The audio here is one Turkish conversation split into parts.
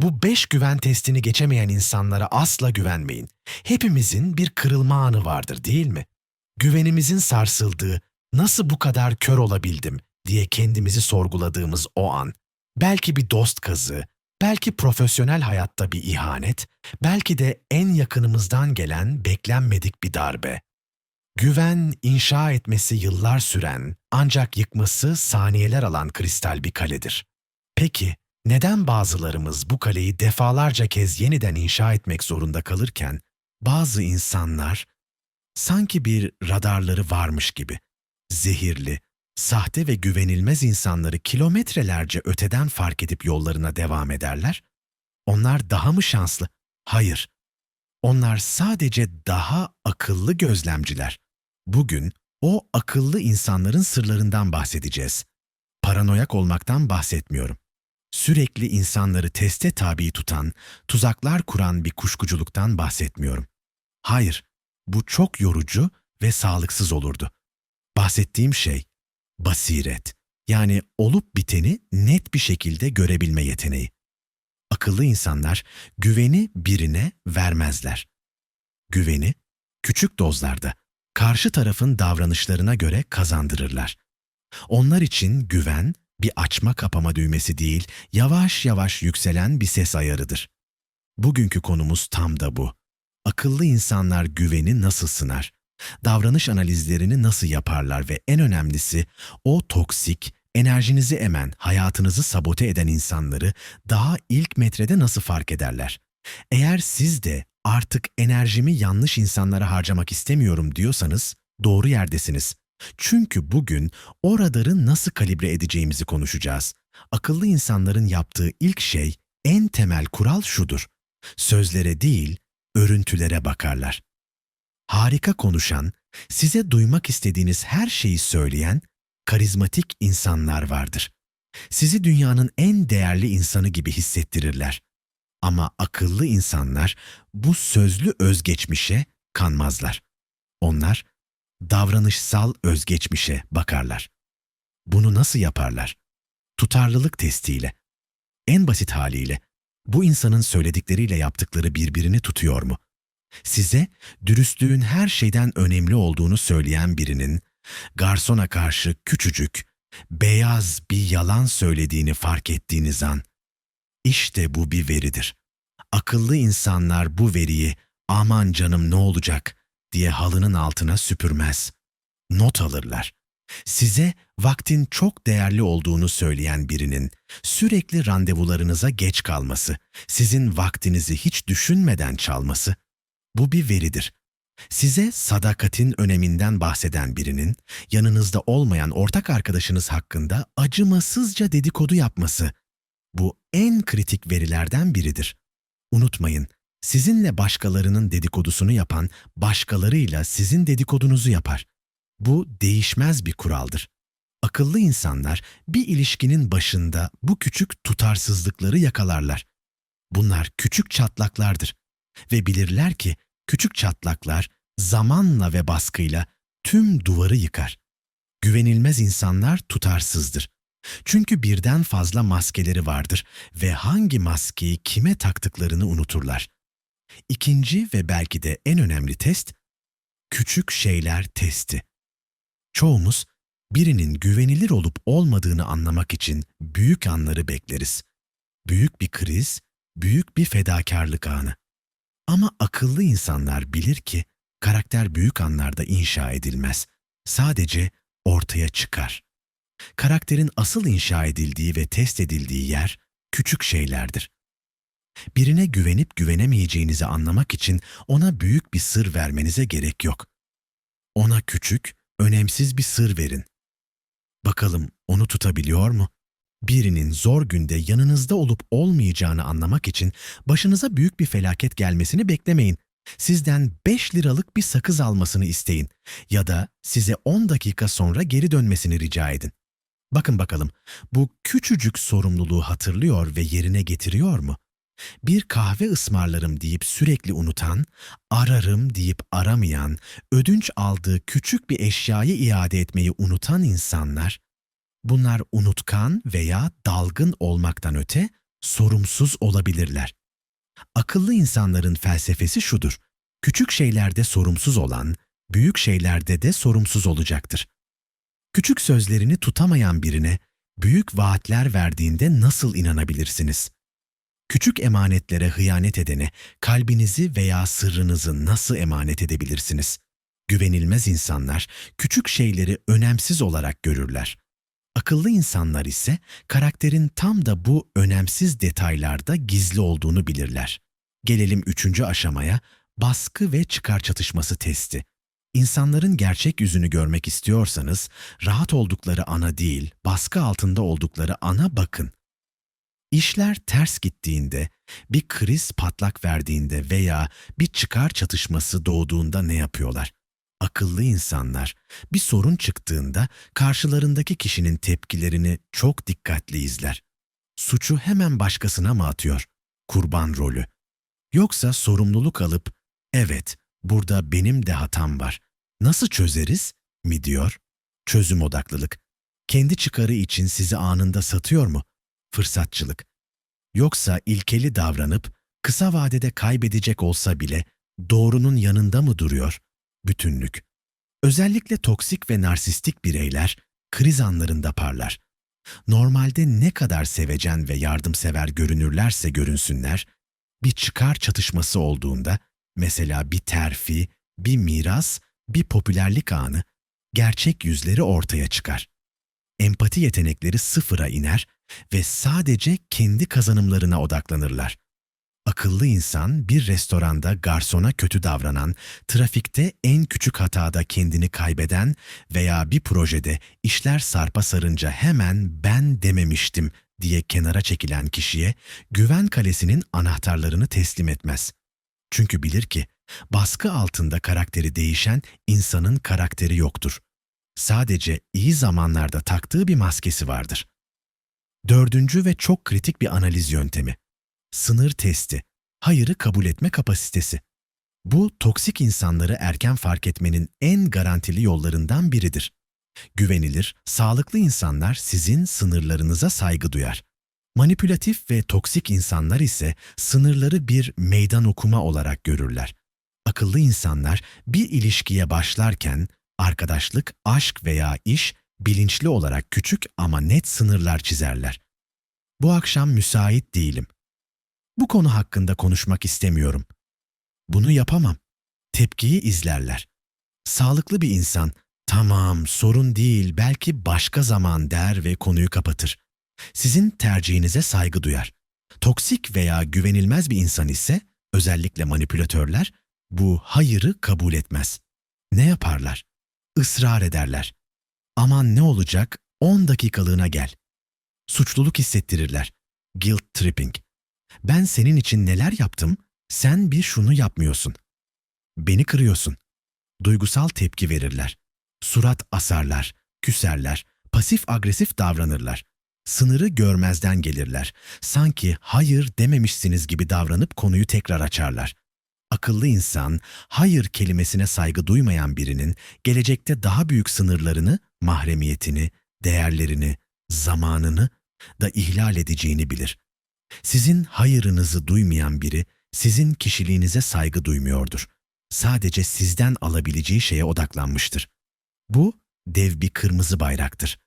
Bu beş güven testini geçemeyen insanlara asla güvenmeyin. Hepimizin bir kırılma anı vardır değil mi? Güvenimizin sarsıldığı, nasıl bu kadar kör olabildim diye kendimizi sorguladığımız o an. Belki bir dost kazı, belki profesyonel hayatta bir ihanet, belki de en yakınımızdan gelen beklenmedik bir darbe. Güven inşa etmesi yıllar süren ancak yıkması saniyeler alan kristal bir kaledir. Peki neden bazılarımız bu kaleyi defalarca kez yeniden inşa etmek zorunda kalırken bazı insanlar sanki bir radarları varmış gibi zehirli, sahte ve güvenilmez insanları kilometrelerce öteden fark edip yollarına devam ederler? Onlar daha mı şanslı? Hayır. Onlar sadece daha akıllı gözlemciler. Bugün o akıllı insanların sırlarından bahsedeceğiz. Paranoyak olmaktan bahsetmiyorum. Sürekli insanları teste tabi tutan, tuzaklar kuran bir kuşkuculuktan bahsetmiyorum. Hayır, bu çok yorucu ve sağlıksız olurdu. Bahsettiğim şey basiret. Yani olup biteni net bir şekilde görebilme yeteneği. Akıllı insanlar güveni birine vermezler. Güveni küçük dozlarda karşı tarafın davranışlarına göre kazandırırlar. Onlar için güven bir açma kapama düğmesi değil, yavaş yavaş yükselen bir ses ayarıdır. Bugünkü konumuz tam da bu. Akıllı insanlar güveni nasıl sınar? Davranış analizlerini nasıl yaparlar ve en önemlisi o toksik, enerjinizi emen, hayatınızı sabote eden insanları daha ilk metrede nasıl fark ederler? Eğer siz de artık enerjimi yanlış insanlara harcamak istemiyorum diyorsanız doğru yerdesiniz. Çünkü bugün o radarı nasıl kalibre edeceğimizi konuşacağız. Akıllı insanların yaptığı ilk şey, en temel kural şudur. Sözlere değil, örüntülere bakarlar. Harika konuşan, size duymak istediğiniz her şeyi söyleyen karizmatik insanlar vardır. Sizi dünyanın en değerli insanı gibi hissettirirler. Ama akıllı insanlar bu sözlü özgeçmişe kanmazlar. Onlar davranışsal özgeçmişe bakarlar. Bunu nasıl yaparlar? Tutarlılık testiyle. En basit haliyle bu insanın söyledikleriyle yaptıkları birbirini tutuyor mu? Size dürüstlüğün her şeyden önemli olduğunu söyleyen birinin garsona karşı küçücük, beyaz bir yalan söylediğini fark ettiğiniz an, işte bu bir veridir. Akıllı insanlar bu veriyi aman canım ne olacak diye halının altına süpürmez. Not alırlar. Size vaktin çok değerli olduğunu söyleyen birinin sürekli randevularınıza geç kalması, sizin vaktinizi hiç düşünmeden çalması, bu bir veridir. Size sadakatin öneminden bahseden birinin yanınızda olmayan ortak arkadaşınız hakkında acımasızca dedikodu yapması, bu en kritik verilerden biridir. Unutmayın, sizinle başkalarının dedikodusunu yapan başkalarıyla sizin dedikodunuzu yapar. Bu değişmez bir kuraldır. Akıllı insanlar bir ilişkinin başında bu küçük tutarsızlıkları yakalarlar. Bunlar küçük çatlaklardır ve bilirler ki küçük çatlaklar zamanla ve baskıyla tüm duvarı yıkar. Güvenilmez insanlar tutarsızdır. Çünkü birden fazla maskeleri vardır ve hangi maskeyi kime taktıklarını unuturlar. İkinci ve belki de en önemli test, küçük şeyler testi. Çoğumuz birinin güvenilir olup olmadığını anlamak için büyük anları bekleriz. Büyük bir kriz, büyük bir fedakarlık anı. Ama akıllı insanlar bilir ki karakter büyük anlarda inşa edilmez. Sadece ortaya çıkar. Karakterin asıl inşa edildiği ve test edildiği yer küçük şeylerdir. Birine güvenip güvenemeyeceğinizi anlamak için ona büyük bir sır vermenize gerek yok. Ona küçük, önemsiz bir sır verin. Bakalım onu tutabiliyor mu? Birinin zor günde yanınızda olup olmayacağını anlamak için başınıza büyük bir felaket gelmesini beklemeyin. Sizden 5 liralık bir sakız almasını isteyin ya da size 10 dakika sonra geri dönmesini rica edin. Bakın bakalım bu küçücük sorumluluğu hatırlıyor ve yerine getiriyor mu? Bir kahve ısmarlarım deyip sürekli unutan, ararım deyip aramayan, ödünç aldığı küçük bir eşyayı iade etmeyi unutan insanlar, bunlar unutkan veya dalgın olmaktan öte sorumsuz olabilirler. Akıllı insanların felsefesi şudur. Küçük şeylerde sorumsuz olan, büyük şeylerde de sorumsuz olacaktır. Küçük sözlerini tutamayan birine büyük vaatler verdiğinde nasıl inanabilirsiniz? Küçük emanetlere hıyanet edene kalbinizi veya sırrınızı nasıl emanet edebilirsiniz? Güvenilmez insanlar küçük şeyleri önemsiz olarak görürler. Akıllı insanlar ise karakterin tam da bu önemsiz detaylarda gizli olduğunu bilirler. Gelelim üçüncü aşamaya, baskı ve çıkar çatışması testi. İnsanların gerçek yüzünü görmek istiyorsanız, rahat oldukları ana değil, baskı altında oldukları ana bakın. İşler ters gittiğinde, bir kriz patlak verdiğinde veya bir çıkar çatışması doğduğunda ne yapıyorlar? Akıllı insanlar bir sorun çıktığında karşılarındaki kişinin tepkilerini çok dikkatli izler. Suçu hemen başkasına mı atıyor? Kurban rolü. Yoksa sorumluluk alıp, evet burada benim de hatam var. Nasıl çözeriz? mi diyor? Çözüm odaklılık. Kendi çıkarı için sizi anında satıyor mu? Fırsatçılık. Yoksa ilkeli davranıp kısa vadede kaybedecek olsa bile doğrunun yanında mı duruyor? Bütünlük. Özellikle toksik ve narsistik bireyler kriz anlarında parlar. Normalde ne kadar sevecen ve yardımsever görünürlerse görünsünler, bir çıkar çatışması olduğunda, mesela bir terfi, bir miras, bir popülerlik anı, gerçek yüzleri ortaya çıkar. Empati yetenekleri sıfıra iner ve sadece kendi kazanımlarına odaklanırlar. Akıllı insan bir restoranda garsona kötü davranan, trafikte en küçük hatada kendini kaybeden veya bir projede işler sarpa sarınca hemen ben dememiştim diye kenara çekilen kişiye güven kalesinin anahtarlarını teslim etmez. Çünkü bilir ki baskı altında karakteri değişen insanın karakteri yoktur. Sadece iyi zamanlarda taktığı bir maskesi vardır. Dördüncü ve çok kritik bir analiz yöntemi. Sınır testi, hayırı kabul etme kapasitesi. Bu toksik insanları erken fark etmenin en garantili yollarından biridir. Güvenilir, sağlıklı insanlar sizin sınırlarınıza saygı duyar. Manipülatif ve toksik insanlar ise sınırları bir meydan okuma olarak görürler. Akıllı insanlar bir ilişkiye başlarken arkadaşlık, aşk veya iş bilinçli olarak küçük ama net sınırlar çizerler. Bu akşam müsait değilim. Bu konu hakkında konuşmak istemiyorum. Bunu yapamam. Tepkiyi izlerler. Sağlıklı bir insan, tamam sorun değil belki başka zaman der ve konuyu kapatır. Sizin tercihinize saygı duyar. Toksik veya güvenilmez bir insan ise, özellikle manipülatörler, bu hayırı kabul etmez. Ne yaparlar? Israr ederler. Aman ne olacak, 10 dakikalığına gel. Suçluluk hissettirirler. Guilt tripping. Ben senin için neler yaptım, sen bir şunu yapmıyorsun. Beni kırıyorsun. Duygusal tepki verirler. Surat asarlar, küserler, pasif agresif davranırlar. Sınırı görmezden gelirler. Sanki hayır dememişsiniz gibi davranıp konuyu tekrar açarlar. Akıllı insan, hayır kelimesine saygı duymayan birinin gelecekte daha büyük sınırlarını, mahremiyetini, değerlerini, zamanını da ihlal edeceğini bilir. Sizin hayırınızı duymayan biri sizin kişiliğinize saygı duymuyordur. Sadece sizden alabileceği şeye odaklanmıştır. Bu dev bir kırmızı bayraktır.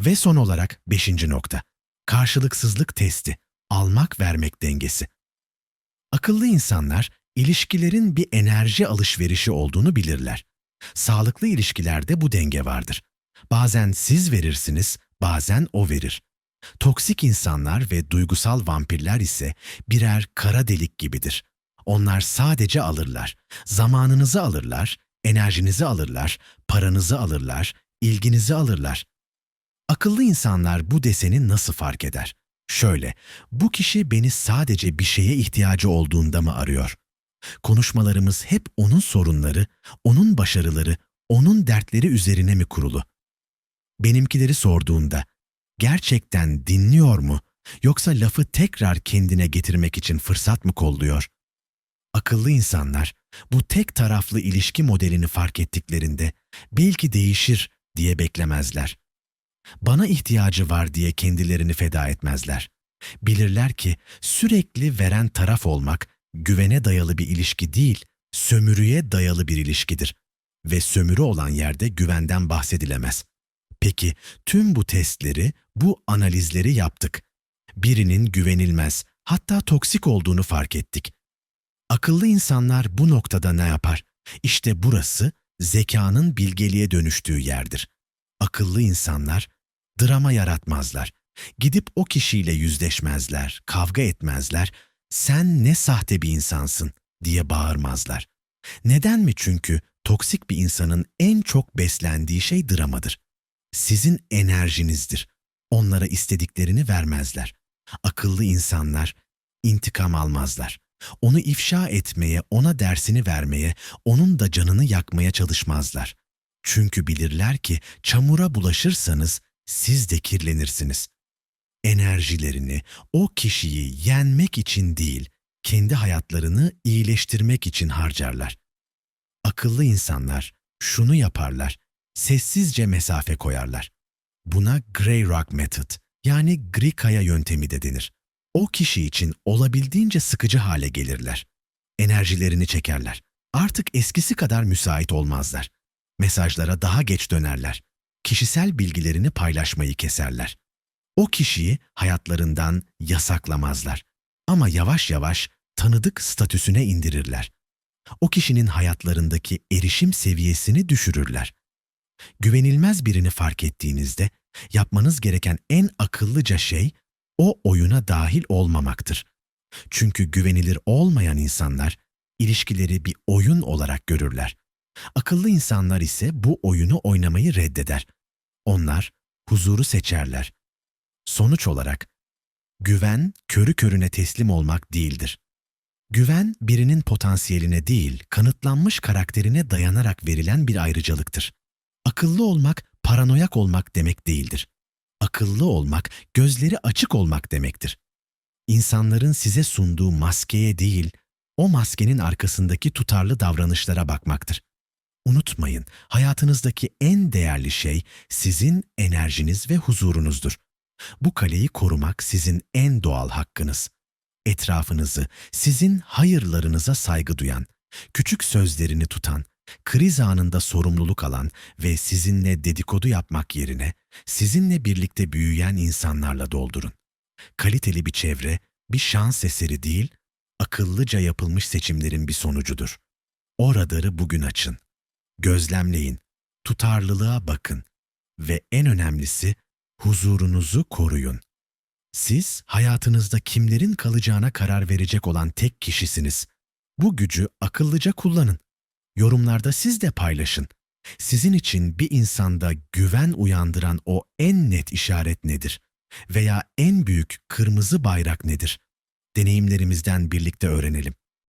Ve son olarak beşinci nokta. Karşılıksızlık testi. Almak vermek dengesi. Akıllı insanlar ilişkilerin bir enerji alışverişi olduğunu bilirler. Sağlıklı ilişkilerde bu denge vardır. Bazen siz verirsiniz, bazen o verir. Toksik insanlar ve duygusal vampirler ise birer kara delik gibidir. Onlar sadece alırlar. Zamanınızı alırlar, enerjinizi alırlar, paranızı alırlar, ilginizi alırlar. Akıllı insanlar bu deseni nasıl fark eder? Şöyle, bu kişi beni sadece bir şeye ihtiyacı olduğunda mı arıyor? Konuşmalarımız hep onun sorunları, onun başarıları, onun dertleri üzerine mi kurulu? Benimkileri sorduğunda, gerçekten dinliyor mu yoksa lafı tekrar kendine getirmek için fırsat mı kolluyor? Akıllı insanlar bu tek taraflı ilişki modelini fark ettiklerinde belki değişir diye beklemezler. Bana ihtiyacı var diye kendilerini feda etmezler. Bilirler ki sürekli veren taraf olmak güvene dayalı bir ilişki değil, sömürüye dayalı bir ilişkidir. Ve sömürü olan yerde güvenden bahsedilemez. Peki tüm bu testleri, bu analizleri yaptık. Birinin güvenilmez, hatta toksik olduğunu fark ettik. Akıllı insanlar bu noktada ne yapar? İşte burası zekanın bilgeliğe dönüştüğü yerdir. Akıllı insanlar drama yaratmazlar. Gidip o kişiyle yüzleşmezler, kavga etmezler. Sen ne sahte bir insansın diye bağırmazlar. Neden mi? Çünkü toksik bir insanın en çok beslendiği şey dramadır. Sizin enerjinizdir. Onlara istediklerini vermezler. Akıllı insanlar intikam almazlar. Onu ifşa etmeye, ona dersini vermeye, onun da canını yakmaya çalışmazlar. Çünkü bilirler ki çamura bulaşırsanız siz de kirlenirsiniz. Enerjilerini o kişiyi yenmek için değil, kendi hayatlarını iyileştirmek için harcarlar. Akıllı insanlar şunu yaparlar, sessizce mesafe koyarlar. Buna Grey Rock Method yani gri kaya yöntemi de denir. O kişi için olabildiğince sıkıcı hale gelirler. Enerjilerini çekerler. Artık eskisi kadar müsait olmazlar. Mesajlara daha geç dönerler. Kişisel bilgilerini paylaşmayı keserler. O kişiyi hayatlarından yasaklamazlar. Ama yavaş yavaş tanıdık statüsüne indirirler. O kişinin hayatlarındaki erişim seviyesini düşürürler. Güvenilmez birini fark ettiğinizde yapmanız gereken en akıllıca şey o oyuna dahil olmamaktır. Çünkü güvenilir olmayan insanlar ilişkileri bir oyun olarak görürler. Akıllı insanlar ise bu oyunu oynamayı reddeder. Onlar huzuru seçerler. Sonuç olarak güven körü körüne teslim olmak değildir. Güven birinin potansiyeline değil, kanıtlanmış karakterine dayanarak verilen bir ayrıcalıktır. Akıllı olmak paranoyak olmak demek değildir. Akıllı olmak, gözleri açık olmak demektir. İnsanların size sunduğu maskeye değil, o maskenin arkasındaki tutarlı davranışlara bakmaktır. Unutmayın, hayatınızdaki en değerli şey sizin enerjiniz ve huzurunuzdur. Bu kaleyi korumak sizin en doğal hakkınız. Etrafınızı, sizin hayırlarınıza saygı duyan, küçük sözlerini tutan, kriz anında sorumluluk alan ve sizinle dedikodu yapmak yerine sizinle birlikte büyüyen insanlarla doldurun. Kaliteli bir çevre bir şans eseri değil, akıllıca yapılmış seçimlerin bir sonucudur. O radarı bugün açın. Gözlemleyin, tutarlılığa bakın ve en önemlisi huzurunuzu koruyun. Siz hayatınızda kimlerin kalacağına karar verecek olan tek kişisiniz. Bu gücü akıllıca kullanın. Yorumlarda siz de paylaşın. Sizin için bir insanda güven uyandıran o en net işaret nedir? Veya en büyük kırmızı bayrak nedir? Deneyimlerimizden birlikte öğrenelim.